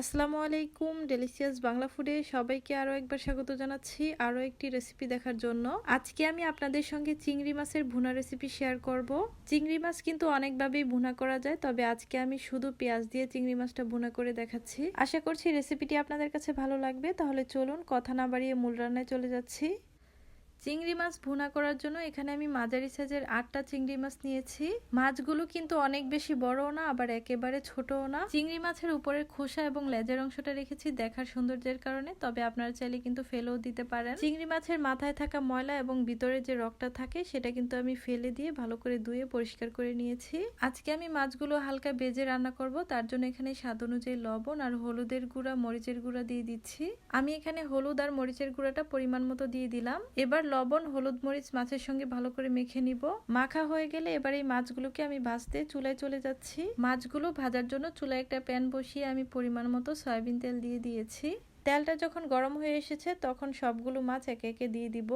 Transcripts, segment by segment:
আসসালামু আলাইকুম ডেলিসিয়াস বাংলা ফুডে সবাইকে আরও একবার স্বাগত জানাচ্ছি আরও একটি রেসিপি দেখার জন্য। আজকে আমি আপনাদের সঙ্গে চিংড়ি মাছের ভুনা রেসিপি শেয়ার করব। চিংড়ি মাছ কিন্তু অনেকভাবেই ভুনা করা যায়, তবে আজকে আমি শুধু পেঁয়াজ দিয়ে চিংড়ি মাছটা ভুনা করে দেখাচ্ছি। আশা করছি রেসিপিটি আপনাদের কাছে ভালো লাগবে, তাহলে চলুন কথা না বাড়িয়ে মূল রান্নায় চলে যাচ্ছি। চিংড়ি মাছ ভুনা করার জন্য এখানে আমি মাঝারি সাইজের আটটা চিংড়ি মাছ নিয়েছি। মাছগুলো কিন্তু অনেক বেশি বড়ও না, আবার একেবারে ছোটও না। চিংড়ি মাছের উপরের খোসা এবং লেজের অংশটা রেখেছি দেখার সৌন্দর্যের কারণে, তবে আপনারা চাইলে কিন্তু ফেলেও দিতে পারেন। চিংড়ি মাছের মাথায় থাকা ময়লা এবং ভিতরে যে রকটা থাকে, সেটা কিন্তু আমি ফেলে দিয়ে ভালো করে ধুয়ে পরিষ্কার করে নিয়েছি। আজকে আমি মাছগুলো হালকা বেজে রান্না করব, তার জন্য এখানে স্বাদ অনুযায়ী লবণ আর হলুদের গুঁড়া, মরিচের গুঁড়া দিয়ে দিচ্ছি। আমি এখানে হলুদ আর মরিচের গুঁড়াটা পরিমাণ মতো দিয়ে দিলাম। এবার লবণ, হলুদ মরিচ মাছের সঙ্গে ভালো করে মেখে নিব। মাখা হয়ে গেলে এবার এই মাছগুলোকে আমি ভাজতে চুলায় চলে যাচ্ছি। মাছগুলো ভাজার জন্য চুলায় একটা প্যান বসিয়ে আমি পরিমাণ মতো সয়াবিন তেল দিয়ে দিয়েছি। তেলটা যখন গরম হয়ে এসেছে, তখন সবগুলো মাছ একে একে দিয়ে দিব।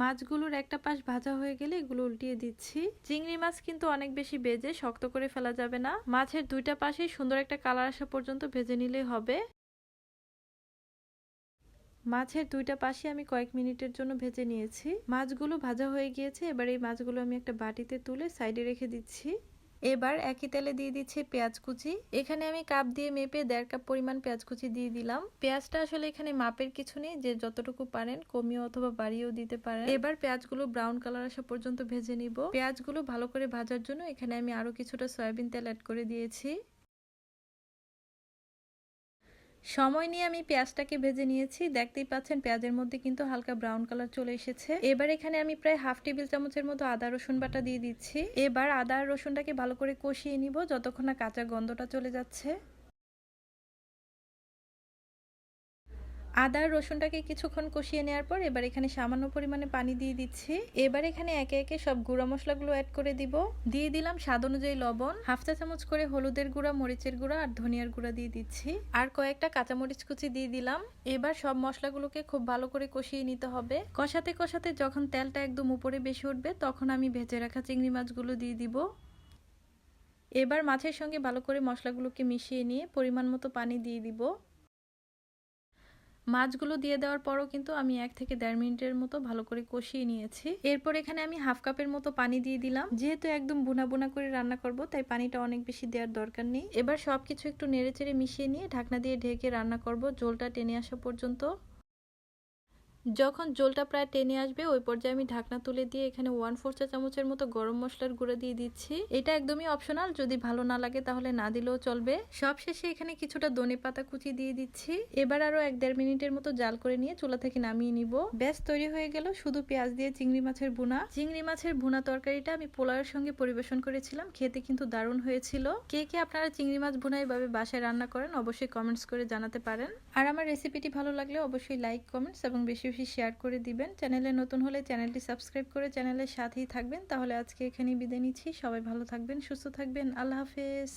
মাছগুলোর একটা পাশ ভাজা হয়ে গেলে এগুলো উল্টিয়ে দিচ্ছি। চিংড়ি মাছ কিন্তু অনেক বেশি বেজে, শক্ত করে ফেলা যাবে না। মাছের দুইটা পাশে সুন্দর একটা কালার আসা পর্যন্ত ভেজে নিলেই হবে। মাছের দুইটা পাশে আমি কয়েক মিনিটের জন্য ভেজে নিয়েছি। মাছগুলো ভাজা হয়ে গিয়েছে, এবার এই মাছগুলো আমি একটা বাটিতে তুলে সাইডে রেখে দিচ্ছি। এবার একই তেলে দিয়ে দিচ্ছি পেঁয়াজ কুচি। এখানে আমি কাপ দিয়ে মেপে দেড় কাপ পরিমাণ পেঁয়াজ কুচি দিয়ে দিলাম। পেঁয়াজটা আসলে এখানে মাপের কিছু নেই, যে যতটুকু পারেন কমিয়ে অথবা বাড়িয়েও দিতে পারেন। এবার পেঁয়াজগুলো ব্রাউন কালার আসা পর্যন্ত ভেজে নিব। পেঁয়াজগুলো ভালো করে ভাজার জন্য এখানে আমি আরও কিছুটা সয়াবিন তেল অ্যাড করে দিয়েছি। সময় নিয়ে আমি পেঁয়াজটাকে ভেজে নিয়েছি। দেখতেই পাচ্ছেন পেঁয়াজের মধ্যে কিন্তু হালকা ব্রাউন কালার চলে এসেছে। এবার এখানে আমি প্রায় হাফ টেবিল চামচের মতো আদা, রসুন বাটা দিয়ে দিচ্ছি। এবার আদা রসুনটাকে ভালো করে কষিয়ে নিব, যতক্ষণ না কাঁচা গন্ধটা চলে যাচ্ছে। আদা, রসুনটাকে কিছুক্ষণ কষিয়ে নেওয়ার পর এবার এখানে সামান্য পরিমাণে পানি দিয়ে দিচ্ছি। এবার এখানে একে একে সব গুঁড়া মশলাগুলো অ্যাড করে দিব। দিয়ে দিলাম স্বাদ অনুযায়ী লবণ, হাফ চা চামচ করে হলুদের গুঁড়া, মরিচের গুঁড়া আর ধনিয়ার গুঁড়া দিয়ে দিচ্ছি। আর কয়েকটা কাঁচামরিচ কুচি দিয়ে দিলাম। এবার সব মশলাগুলোকে খুব ভালো করে কষিয়ে নিতে হবে। কষাতে কষাতে যখন তেলটা একদম উপরে বেশি উঠবে, তখন আমি ভেজে রাখা চিংড়ি মাছগুলো দিয়ে দিব। এবার মাছের সঙ্গে ভালো করে মশলাগুলোকে মিশিয়ে নিয়ে পরিমাণ মতো পানি দিয়ে দিব। মাছগুলো দিয়ে দেওয়ার পরও কিন্তু আমি এক থেকে দেড় মিনিটের মতো ভালো করে কষিয়ে নিয়েছি। এরপর এখানে আমি হাফ কাপের মতো পানি দিয়ে দিলাম। যেহেতু একদম বুনা বুনা করে রান্না করব, তাই পানিটা অনেক বেশি দেওয়ার দরকার নেই। এবার সবকিছু একটু নেড়ে চেড়ে মিশিয়ে নিয়ে ঢাকনা দিয়ে ঢেকে রান্না করব। জলটা টেনে আসা পর্যন্ত যখন জলটা প্রায় টেনে আসবে, ওই পর্যায়ে আমি ঢাকনা তুলে দিয়ে এখানে ওয়ান ফোর চা চামচের মতো গরম মশলার গুঁড়ো দিয়ে দিচ্ছি। এটা একদমই অপশনাল যদি ভালো না লাগে তাহলে না দিলেও চলবে। সব শেষে এখানে কিছুটা দনে পাতা কুচি দিয়ে দিচ্ছি। এবার আরও এক দেড় মিনিটের মতো জাল করে নিয়ে চুলা থেকে নামিয়ে নিব। ব্যাস, তৈরি হয়ে গেল শুধু পেঁয়াজ দিয়ে চিংড়ি মাছের ভুনা। চিংড়ি মাছের ভুনা তরকারিটা আমি পোলাওয়ের সঙ্গে পরিবেশন করেছিলাম, খেতে কিন্তু দারুণ হয়েছিল। কে কে আপনারা চিংড়ি মাছ ভুনা এভাবে বাসায় রান্না করেন অবশ্যই কমেন্টস করে জানাতে পারেন। আর আমার রেসিপিটি ভালো লাগলে অবশ্যই লাইক কমেন্টস এবং বেশি বেশি শেয়ার করে দিবেন। চ্যানেলে নতুন হলে চ্যানেলটি সাবস্ক্রাইব করে চ্যানেলের সাথেই থাকবেন। তাহলে আজকে এখানেই বিদায় নিচ্ছি। সবাই ভালো থাকবেন, সুস্থ থাকবেন। আল্লাহ হাফেজ।